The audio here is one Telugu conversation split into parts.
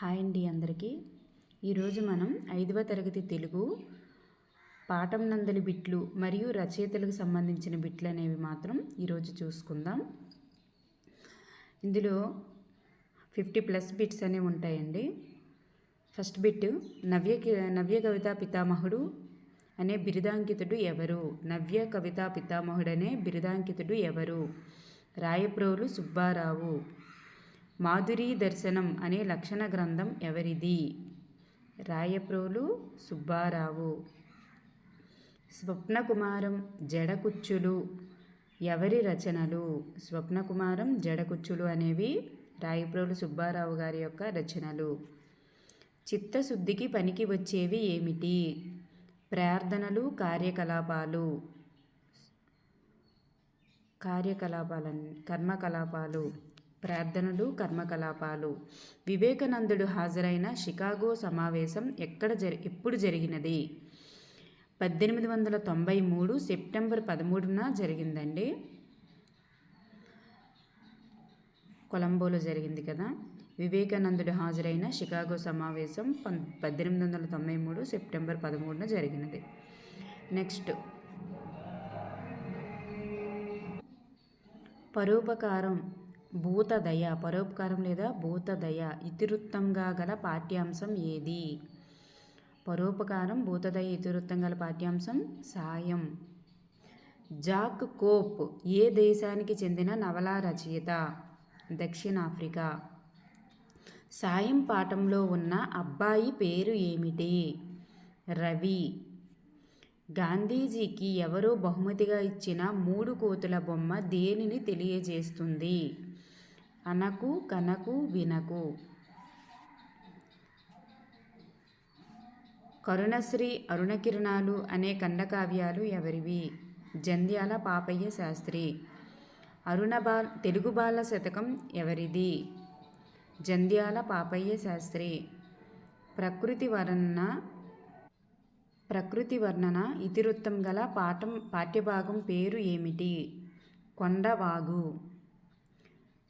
హాయ్ అండి అందరికీ. ఈరోజు మనం ఐదవ తరగతి తెలుగు పాఠం నందలి బిట్లు మరియు రచయితలకు సంబంధించిన బిట్లు అనేవి మాత్రం ఈరోజు చూసుకుందాం. ఇందులో ఫిఫ్టీ ప్లస్ బిట్స్ అనేవి ఉంటాయండి. ఫస్ట్ బిట్ నవ్య నవ్య కవితా పితామహుడు అనే బిరుదాంకితుడు ఎవరు? నవ్య కవితా పితామహుడు అనే బిరుదాంకితుడు ఎవరు? రాయప్రోలు సుబ్బారావు. మాధురీ దర్శనం అనే లక్షణ గ్రంథం ఎవరిది? రాయప్రోలు సుబ్బారావు. స్వప్నకుమారం జడకుచ్చులు. ఎవరి రచనలు? స్వప్నకుమారం జడకుచ్చులు అనేవి రాయప్రోలు సుబ్బారావు గారి యొక్క రచనలు. చిత్తశుద్ధికి పనికి వచ్చేవి ఏమిటి? ప్రార్థనలు కార్యకలాపాలు. కార్యకలాపాలని కర్మకలాపాలు. ప్రార్థనలు కర్మకలాపాలు. వివేకానందుడు హాజరైన షికాగో సమావేశం ఎక్కడ జరి ఎప్పుడు జరిగినది? పద్దెనిమిది వందల తొంభై మూడు సెప్టెంబర్ పదమూడున జరిగిందండి. కొలంబోలో జరిగింది కదా. వివేకానందుడు హాజరైన షికాగో సమావేశం పం పద్దెనిమిది వందల తొంభై మూడు సెప్టెంబర్ పదమూడున జరిగినది. నెక్స్ట్. పరోపకారం. భూతదయ పరోపకారం లేదా భూతదయ ఇతివృత్తంగా గల పాఠ్యాంశం ఏది? పరోపకారం భూతదయ ఇతివృత్తం గల పాఠ్యాంశం సాయం. జాక్ కోప్ ఏ దేశానికి చెందిన నవలా రచయిత? దక్షిణాఫ్రికా. సాయం పాఠంలో ఉన్న అబ్బాయి పేరు ఏమిటి? రవి. గాంధీజీకి ఎవరో బహుమతిగా ఇచ్చిన మూడు కోతుల బొమ్మ దేనిని తెలియజేస్తుంది? అనకు కనకు వినకు. కరుణశ్రీ అరుణకిరణాలు అనే ఖండకావ్యాలు ఎవరివి? జంధ్యాల పాపయ్య శాస్త్రి. అరుణబాల్ తెలుగు బాల శతకం ఎవరిది? జంధ్యాల పాపయ్య శాస్త్రి. ప్రకృతి వర్ణన ప్రకృతి వర్ణన ఇతివృత్తం గల పాఠం పాఠ్యభాగం పేరు ఏమిటి? కొండవాగు.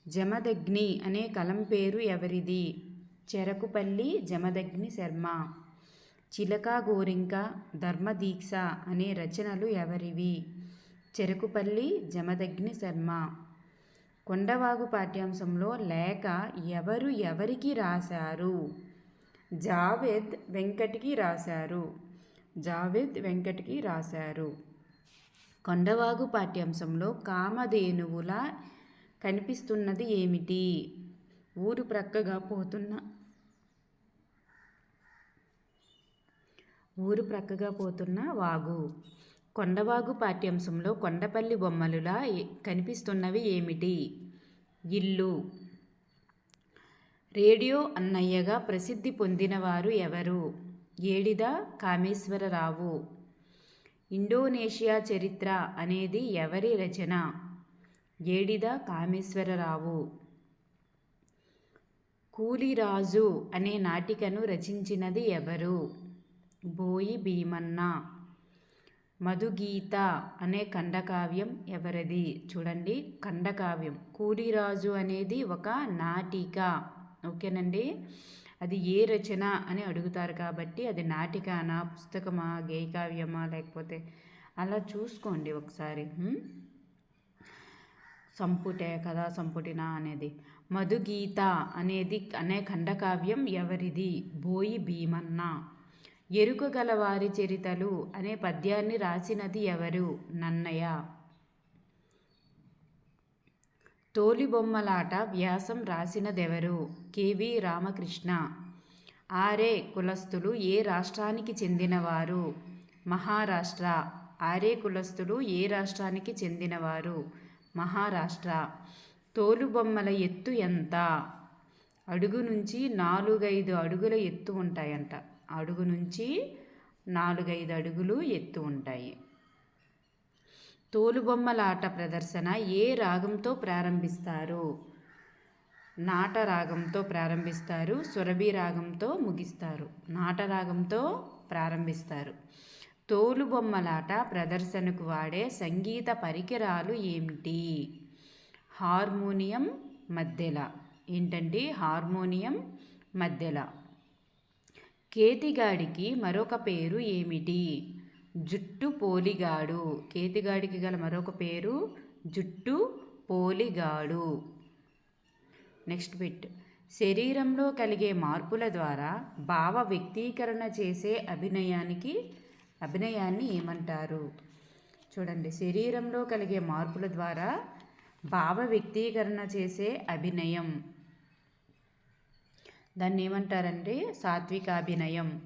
జమదగ్ని అనే కలం పేరు ఎవరిది? చెరకుపల్లి జమదగ్ని శర్మ. చిలక గోరింక ధర్మదీక్ష అనే రచనలు ఎవరివి? చెరకుపల్లి జమదగ్ని శర్మ. కొండవాగు పాఠ్యాంశంలో లేఖ ఎవరు ఎవరికి రాశారు? జావేద్ వెంకట్కి రాశారు. జావేద్ వెంకట్కి రాశారు. కొండవాగు పాఠ్యాంశంలో కామధేనువుల కనిపిస్తున్నది ఏమిటి? ఊరు ప్రక్కగా పోతున్న ఊరు ప్రక్కగా పోతున్న వాగు. కొండవాగు పాఠ్యాంశంలో కొండపల్లి బొమ్మలులా కనిపిస్తున్నవి ఏమిటి? ఇల్లు. రేడియో అన్నయ్యగా ప్రసిద్ధి పొందినవారు ఎవరు? ఏడిద కామేశ్వరరావు. ఇండోనేషియా చరిత్ర అనేది ఎవరి రచన? ఏడిద కామేశ్వరరావు? కూలిరాజు అనే నాటికను రచించినది ఎవరు? బోయి భీమన్న. మధుగీత అనే ఖండకావ్యం ఎవరిది? చూడండి ఖండకావ్యం. కూలిరాజు అనేది ఒక నాటిక. ఓకేనండి? అది ఏ రచన అని అడుగుతారు కాబట్టి అది నాటికానా పుస్తకమా గేయకావ్యమా లేకపోతే అలా చూసుకోండి ఒకసారి. సంపుటే కదా సంపుటినా అనేది. మధుగీత అనేది అనే ఖండకావ్యం ఎవరిది? బోయి భీమన్న. ఎరుకగలవారి చరితలు అనే పద్యాన్ని రాసినది ఎవరు? నన్నయ్య. తోలిబొమ్మలాట వ్యాసం రాసినదెవరు? కెవి రామకృష్ణ. ఆరే కులస్తులు ఏ రాష్ట్రానికి చెందినవారు? మహారాష్ట్ర. ఆరే కులస్తులు ఏ రాష్ట్రానికి చెందినవారు? మహారాష్ట్ర. తోలుబొమ్మల ఎత్తు ఎంత? అడుగు నుంచి నాలుగైదు అడుగుల ఎత్తు ఉంటాయంట. అడుగు నుంచి నాలుగైదు అడుగులు ఎత్తు ఉంటాయి. తోలుబొమ్మలాట ప్రదర్శన ఏ రాగంతో ప్రారంభిస్తారు? నాట రాగంతో ప్రారంభిస్తారు సురభి రాగంతో ముగిస్తారు. నాటరాగంతో ప్రారంభిస్తారు. తోలుబొమ్మలాట ప్రదర్శనకు వాడే సంగీత పరికరాలు ఏమిటి? హార్మోనియం మధ్యల. ఏంటండి? హార్మోనియం మధ్యల. కేతిగాడికి మరొక పేరు ఏమిటి? జుట్టు పోలిగాడు. కేతిగాడికి గల మరొక పేరు జుట్టు పోలిగాడు. Next bit. శరీరంలో కలిగే మార్పుల ద్వారా భావ వ్యక్తీకరణ చేసే అభినయానికి అభినయాన్ని ఏమంటారు? చూడండి. శరీరంలో కలిగే మార్పుల ద్వారా భావ వ్యక్తీకరణ చేసే అభినయం. దాన్ని ఏమంటారంటే సాత్వికాభినయం.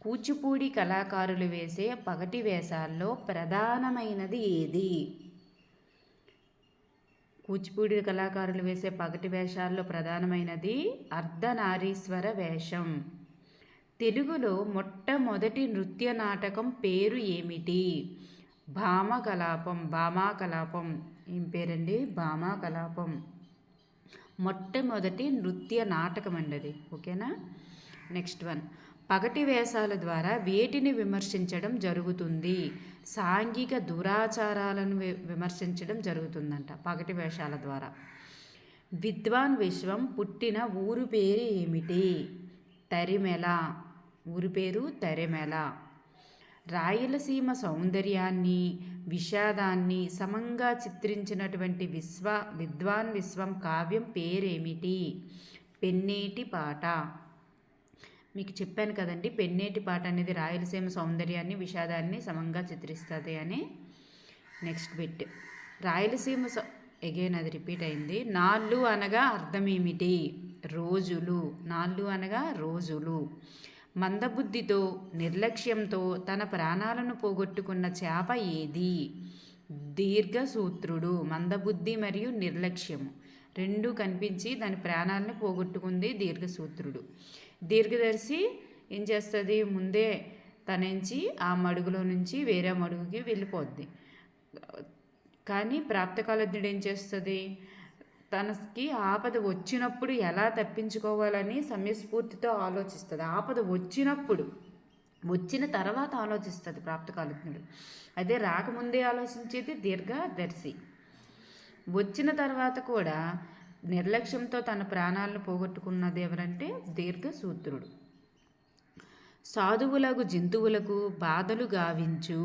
కూచిపూడి కళాకారులు వేసే పగటి వేషాల్లో ప్రధానమైనది ఏది? కూచిపూడి కళాకారులు వేసే పగటి వేషాల్లో ప్రధానమైనది అర్ధనారీశ్వర వేషం. తెలుగులో మొట్టమొదటి నృత్య నాటకం పేరు ఏమిటి? భామకలాపం భామాకలాపం. ఏం పేరండి? భామాకలాపం. మొట్టమొదటి నృత్య నాటకం అండి అది. ఓకేనా? Next one. పగటి వేషాల ద్వారా వేటిని విమర్శించడం జరుగుతుంది? సాంఘిక దురాచారాలను విమర్శించడం జరుగుతుందంట పగటి వేషాల ద్వారా. విద్వాన్ విశ్వం పుట్టిన ఊరు పేరు ఏమిటి? తరిమెల. ఊరి పేరు తరిమెల. రాయలసీమ సౌందర్యాన్ని విషాదాన్ని సమంగా చిత్రించినటువంటి విశ్వ విద్వాన్ విశ్వం కావ్యం పేరేమిటి? పెన్నేటి పాట. మీకు చెప్పాను కదండి పెన్నేటి పాట అనేది రాయలసీమ సౌందర్యాన్ని విషాదాన్ని సమంగా చిత్రిస్తుంది అని. Next bit. రాయలసీమ సౌ అగైన్ అది రిపీట్ అయింది. నాళ్ళు అనగా అర్థం ఏమిటి రోజులు. నాళ్ళు అనగా రోజులు. మందబుద్ధితో నిర్లక్ష్యంతో తన ప్రాణాలను పోగొట్టుకున్న చేప ఏది? దీర్ఘసూత్రుడు మందబుద్ధి మరియు నిర్లక్ష్యము. రెండు కనిపించి దాని ప్రాణాలను పోగొట్టుకుంది దీర్ఘసూత్రుడు. దీర్ఘదర్శి ఏం చేస్తుంది? ముందే తనించి ఆ మడుగులో నుంచి వేరే మడుగుకి వెళ్ళిపోద్ది. కానీ ప్రాప్తకాలజ్ఞుడు ఏం చేస్తుంది? తనకి ఆపద వచ్చినప్పుడు ఎలా తప్పించుకోవాలని సమయస్ఫూర్తితో ఆలోచిస్తుంది. ఆపద వచ్చినప్పుడు వచ్చిన తర్వాత ఆలోచిస్తుంది ప్రాప్తకాలజ్ఞుడు అదే రాకముందే ఆలోచించేది దీర్ఘదర్శి. వచ్చిన తర్వాత కూడా నిర్లక్ష్యంతో తన ప్రాణాలను పోగొట్టుకున్నది ఎవరంటే దీర్ఘసూత్రుడు. సాధువులకు జంతువులకు బాధలు గావించు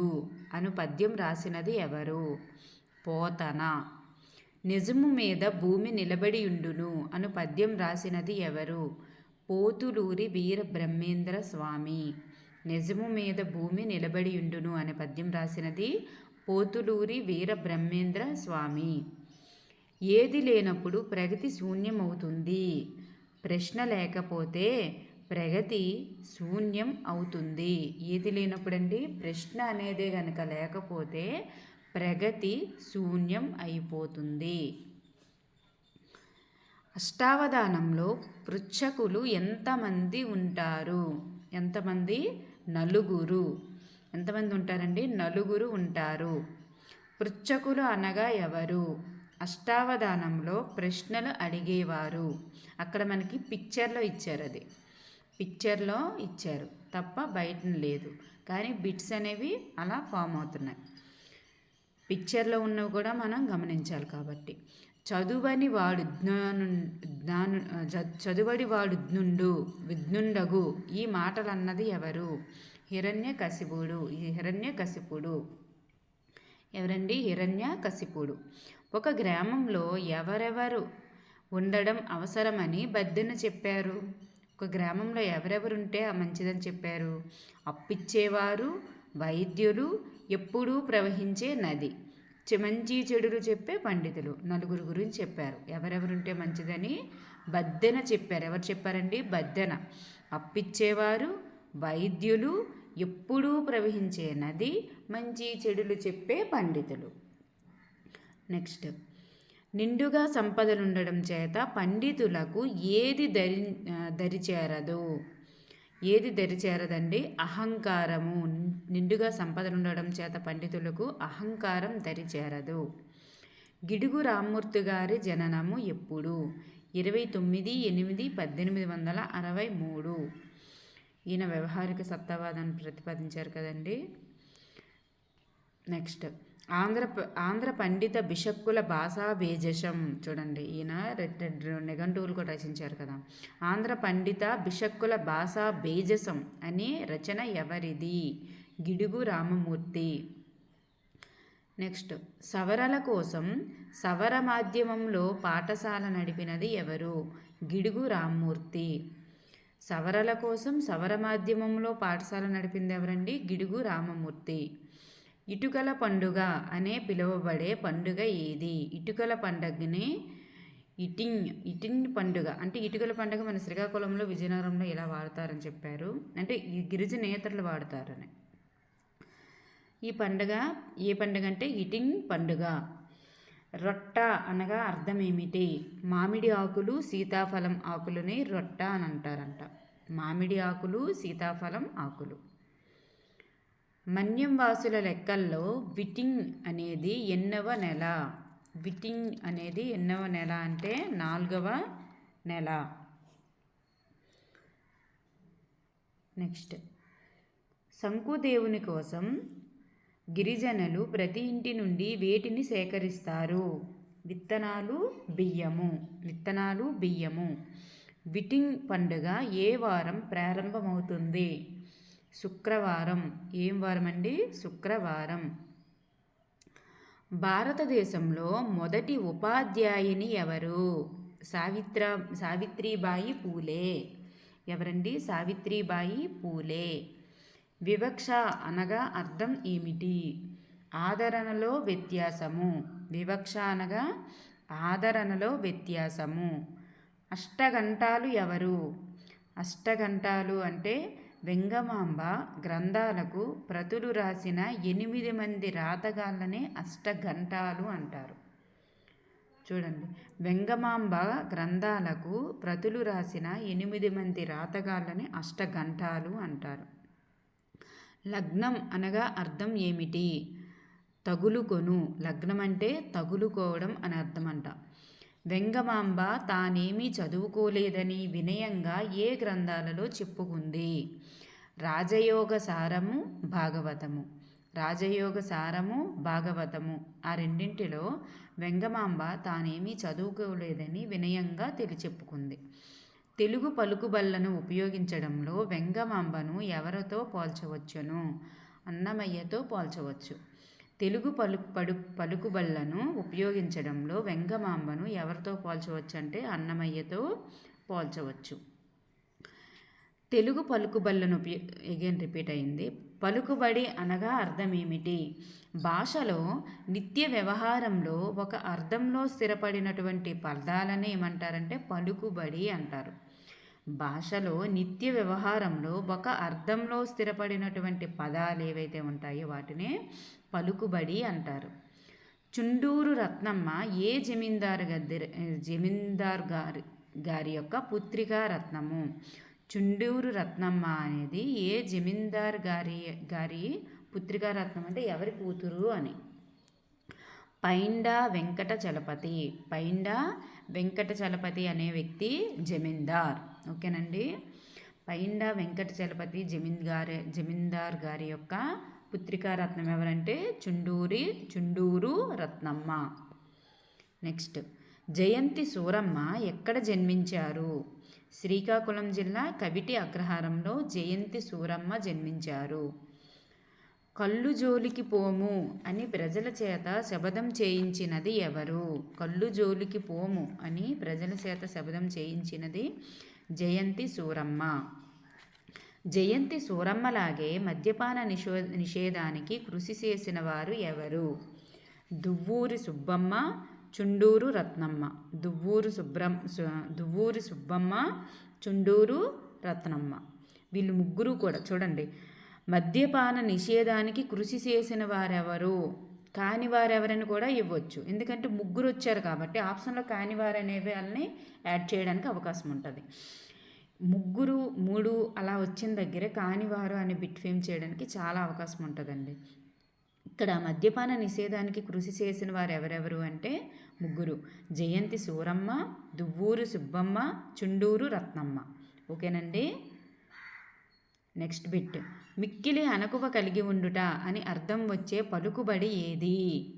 అను పద్యం రాసినది ఎవరు? పోతన. నిజము మీద భూమి నిలబడియుండును అను పద్యం రాసినది ఎవరు? పోతులూరి వీర బ్రహ్మేంద్ర స్వామి. నిజము మీద భూమి నిలబడియుండును అనే పద్యం రాసినది పోతులూరి వీర బ్రహ్మేంద్ర స్వామి. ఏది లేనప్పుడు ప్రగతి శూన్యమవుతుంది. ప్రశ్న లేకపోతే ప్రగతి శూన్యం అవుతుంది. ఏది లేనప్పుడండి ప్రశ్న అనేదే కనుక లేకపోతే ప్రగతి శూన్యం అయిపోతుంది. అష్టావధానంలో పృచ్ఛకులు ఎంతమంది ఉంటారు? ఎంతమంది? నలుగురు. ఎంతమంది ఉంటారండి? నలుగురు ఉంటారు. పృచ్ఛకులు అనగా ఎవరు? అష్టావధానంలో ప్రశ్నలు అడిగేవారు. అక్కడ మనకి పిక్చర్లో ఇచ్చారు అది. పిక్చర్లో ఇచ్చారు. తప్ప బయట లేదు. కానీ బిట్స్ అనేవి అలా ఫామ్ అవుతున్నాయి. పిక్చర్లో ఉన్నవి కూడా మనం గమనించాలి కాబట్టి. చదువని వాడు జ్ఞాను జ్ఞాను చదువడి వాడు జ్ఞుండు విజ్ఞుండగు ఈ మాటలు అన్నది ఎవరు? హిరణ్య కసిపుడు ఈ హిరణ్య కసిపుడు ఎవరండి? హిరణ్య కసిపుడు ఒక గ్రామంలో ఎవరెవరు ఉండడం అవసరమని బద్దెన చెప్పారు. ఒక గ్రామంలో ఎవరెవరుంటే ఆ మంచిదని చెప్పారు. అప్పిచ్చేవారు వైద్యులు ఎప్పుడూ ప్రవహించే నది. చె- మంచి చెడులు చెప్పే పండితులు. నలుగురు గురించి చెప్పారు. ఎవరెవరుంటే మంచిదని బద్దెన చెప్పారు. ఎవరు చెప్పారండి? బద్దెన. అప్పిచ్చేవారు వైద్యులు ఎప్పుడూ ప్రవహించే నది మంచి చెడులు చెప్పే పండితులు. నెక్స్ట్. నిండుగా సంపదలుండడం చేత పండితులకు ఏది దరి దరిచేరదు? ఏది దరిచేరదండి? అహంకారము. నిండుగా సంపదనుండడం చేత పండితులకు అహంకారం దరిచేరదు. గిడుగు రామ్మూర్తి గారి జననము ఎప్పుడు? ఇరవై తొమ్మిది ఎనిమిది పద్దెనిమిది వందల అరవై మూడు. ఈయన వ్యవహారిక సత్తావాదాన్ని ప్రతిపాదించారు కదండి. నెక్స్ట్. ఆంధ్ర ఆంధ్ర పండిత బిషక్కుల భాషా బేజశం చూడండి. ఈయన నిఘంటువులు కూడా రచించారు కదా. ఆంధ్ర పండిత బిషక్కుల భాషా బేజసం అనే రచన ఎవరిది? గిడుగు రామమూర్తి. నెక్స్ట్ సవరల కోసం సవర మాధ్యమంలో పాఠశాల నడిపినది ఎవరు? గిడుగు రామ్మూర్తి. సవరల కోసం సవర మాధ్యమంలో పాఠశాల నడిపింది ఎవరండి? గిడుగు రామమూర్తి. ఇటుకల పండుగ అనే పిలువబడే పండుగ ఏది? ఇటుకల పండుగని ఇటింగ్ ఇటింగ్ పండుగ. అంటే ఇటుకల పండుగ మన శ్రీకాకుళంలో విజయనగరంలో ఎలా వాడతారని చెప్పారు? అంటే ఈ గిరిజనేతరులు వాడతారని. ఈ పండుగ ఏ పండుగ అంటే ఇటింగ్ పండుగ. రొట్ట అనగా అర్థం ఏమిటి మామిడి ఆకులు సీతాఫలం ఆకులని రొట్ట అని అంటారంట. మామిడి ఆకులు సీతాఫలం ఆకులు. మన్యం వాసుల లెక్కల్లో విటింగ్ అనేది ఎన్నవ నెల. విటింగ్ అనేది ఎన్నవ నెల అంటే నాలుగవ నెల. నెక్స్ట్. శంకుదేవుని కోసం గిరిజనులు ప్రతి ఇంటి నుండి వేటిని సేకరిస్తారు? విత్తనాలు బియ్యము. విత్తనాలు బియ్యము. విటింగ్ పండుగ ఏ వారం ప్రారంభమవుతుంది? శుక్రవారం. ఏం వారం అండి శుక్రవారం. భారతదేశంలో మొదటి ఉపాధ్యాయుని ఎవరు? సావిత్ర సావిత్రిబాయి పూలే. ఎవరండి? సావిత్రిబాయి పూలే. వివక్ష అనగా అర్థం ఏమిటి? ఆదరణలో వ్యత్యాసము. వివక్ష అనగా ఆదరణలో వ్యత్యాసము. అష్టగంటాలు ఎవరు? అష్టగంటాలు అంటే వెంగమాంబ గ్రంథాలకు ప్రతులు రాసిన ఎనిమిది మంది రాతగాళ్ళనే అష్టఘంటాలు అంటారు. చూడండి. వెంగమాంబ గ్రంథాలకు ప్రతులు రాసిన ఎనిమిది మంది రాతగాళ్ళని అష్టఘంటాలు అంటారు. లగ్నం అనగా అర్థం ఏమిటి? తగులుకొను. లగ్నం అంటే తగులుకోవడం అని అర్థం అంట వెంగమాంబ తానేమీ చదువుకోలేదని వినయంగా ఏ గ్రంథాలలో చెప్పుకుంది? రాజయోగ సారము భాగవతము. రాజయోగ సారము భాగవతము. ఆ రెండింటిలో వెంగమాంబ తానేమీ చదువుకోలేదని వినయంగా తెలిచెప్పుకుంది. తెలుగు పలుకుబళ్ళను ఉపయోగించడంలో వెంగమాంబను ఎవరితో పోల్చవచ్చును? అన్నమయ్యతో పోల్చవచ్చు. తెలుగు పలు పడు పలుకుబళ్ళను ఉపయోగించడంలో వెంగమాంబను ఎవరితో పోల్చవచ్చు అంటే అన్నమయ్యతో పోల్చవచ్చు. తెలుగు పలుకుబళ్ళను ఎగైన్ రిపీట్ అయింది. పలుకుబడి అనగా అర్థం ఏమిటి భాషలో నిత్య వ్యవహారంలో ఒక అర్థంలో స్థిరపడినటువంటి పదాలని ఏమంటారంటే పలుకుబడి అంటారు. భాషలో నిత్య వ్యవహారంలో ఒక అర్థంలో స్థిరపడినటువంటి పదాలు ఏవైతే ఉంటాయో వాటినే పలుకుబడి అంటారు. చుండూరు రత్నమ్మ ఏ జమీందారు గద్దె జమీందార్ గారి గారి యొక్క పుత్రికా రత్నము? చుండూరు రత్నమ్మ అనేది ఏ జమీందార్ గారి గారి పుత్రికా రత్నం అంటే ఎవరి కూతురు అని. పైండా వెంకట చలపతి. పైండా వెంకట చలపతి అనే వ్యక్తి జమీందార్. ఓకేనండి? పైండా వెంకట చలపతి జమీందార్ జమీందార్ గారి యొక్క పుత్రికా రత్నం ఎవరంటే చుండూరి చుండూరు రత్నమ్మ. నెక్స్ట్. జయంతి సూరమ్మ ఎక్కడ జన్మించారు? శ్రీకాకుళం జిల్లా కవిటి అగ్రహారంలో జయంతి సూరమ్మ జన్మించారు. కళ్ళు జోలికి పోము అని ప్రజల చేత శబదం చేయించినది ఎవరు? కళ్ళు జోలికి పోము అని ప్రజల చేత శబదం చేయించినది జయంతి సూరమ్మ. జయంతి సూరమ్మలాగే మద్యపాన నిషో నిషేధానికి కృషి చేసిన వారు ఎవరు? దువ్వూరి సుబ్బమ్మ చుండూరు రత్నమ్మ. దువ్వూరు సుబ్రం దువ్వూరి సుబ్బమ్మ చుండూరు రత్నమ్మ. వీళ్ళు ముగ్గురు కూడా చూడండి. మద్యపాన నిషేధానికి కృషి చేసిన వారెవరు? కాని వారెవరని కూడా ఇవ్వచ్చు. ఎందుకంటే ముగ్గురు వచ్చారు కాబట్టి ఆప్షన్లో కాని వారనే వాళ్ళని యాడ్ చేయడానికి అవకాశం ఉంటుంది. ముగ్గురు మూడు అలా వచ్చిన దగ్గర కానివారు అని బిట్ ఫేమ్ చేయడానికి చాలా అవకాశం ఉంటుందండి. ఇక్కడ మద్యపాన నిషేధానికి కృషి చేసిన వారు ఎవరెవరు అంటే ముగ్గురు. జయంతి సూరమ్మ దువ్వూరు సుబ్బమ్మ చుండూరు రత్నమ్మ. ఓకేనండి? Next bit. మిక్కిలి అనకువ కలిగి ఉండుట అని అర్థం వచ్చే పలుకుబడి ఏది?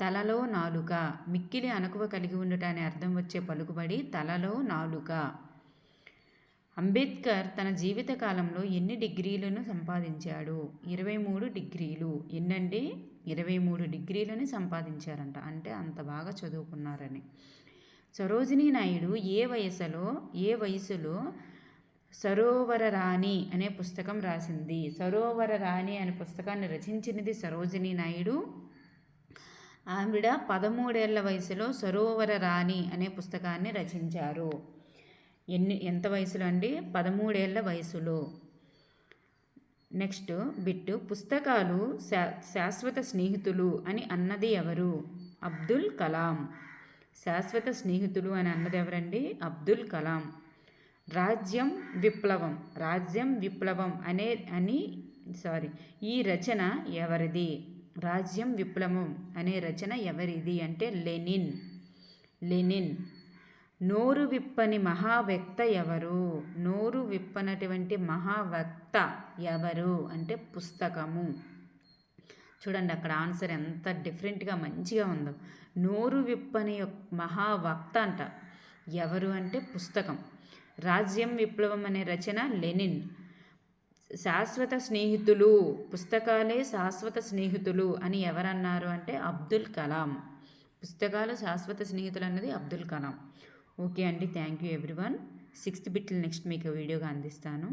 తలలో నాలుక. మిక్కిలి అనకువ కలిగి ఉండుట అని అర్థం వచ్చే పలుకుబడి తలలో నాలుక. అంబేద్కర్ తన జీవితకాలంలో ఎన్ని డిగ్రీలను సంపాదించాడు? ఇరవై మూడు డిగ్రీలు. ఎన్నండి? ఇరవై మూడు డిగ్రీలని సంపాదించారంట. అంటే అంత బాగా చదువుకున్నారని. సరోజినీ నాయుడు ఏ వయసులో ఏ వయసులో సరోవర రాణి అనే పుస్తకం రాసింది? సరోవర రాణి అనే పుస్తకాన్ని రచించినది సరోజినీ నాయుడు. ఆవిడ పదమూడేళ్ళ వయసులో సరోవర రాణి అనే పుస్తకాన్ని రచించారు. ఎన్ని ఎంత వయసులో అండి? పదమూడేళ్ళ వయసులో. నెక్స్ట్ బిట్టు పుస్తకాలు శా శాశ్వత స్నేహితులు అని అన్నది ఎవరు? అబ్దుల్ కలాం. శాశ్వత స్నేహితులు అని అన్నది ఎవరండి? అబ్దుల్ కలాం. రాజ్యం విప్లవం రాజ్యం విప్లవం అనే అని సారీ ఈ రచన ఎవరిది? రాజ్యం విప్లవం అనే రచన ఎవరిది అంటే లెనిన్. లెనిన్. నోరు విప్పని మహావ్యక్త ఎవరు? నోరు విప్పనటువంటి మహావక్త ఎవరు అంటే పుస్తకము. చూడండి అక్కడ ఆన్సర్ ఎంత డిఫరెంట్గా మంచిగా ఉందో. నోరు విప్పని మహావక్త అంట. ఎవరు అంటే పుస్తకం. రాజ్యం విప్లవం అనే రచన లెనిన్. శాశ్వత స్నేహితులు పుస్తకాలే శాశ్వత స్నేహితులు అని ఎవరన్నారు అంటే అబ్దుల్ కలాం. పుస్తకాలు శాశ్వత స్నేహితులు అన్నది అబ్దుల్ కలాం. ఓకే అండి. Thank you everyone. సిక్స్త్ బిట్లు నెక్స్ట్ మీకు వీడియోగా అందిస్తాను.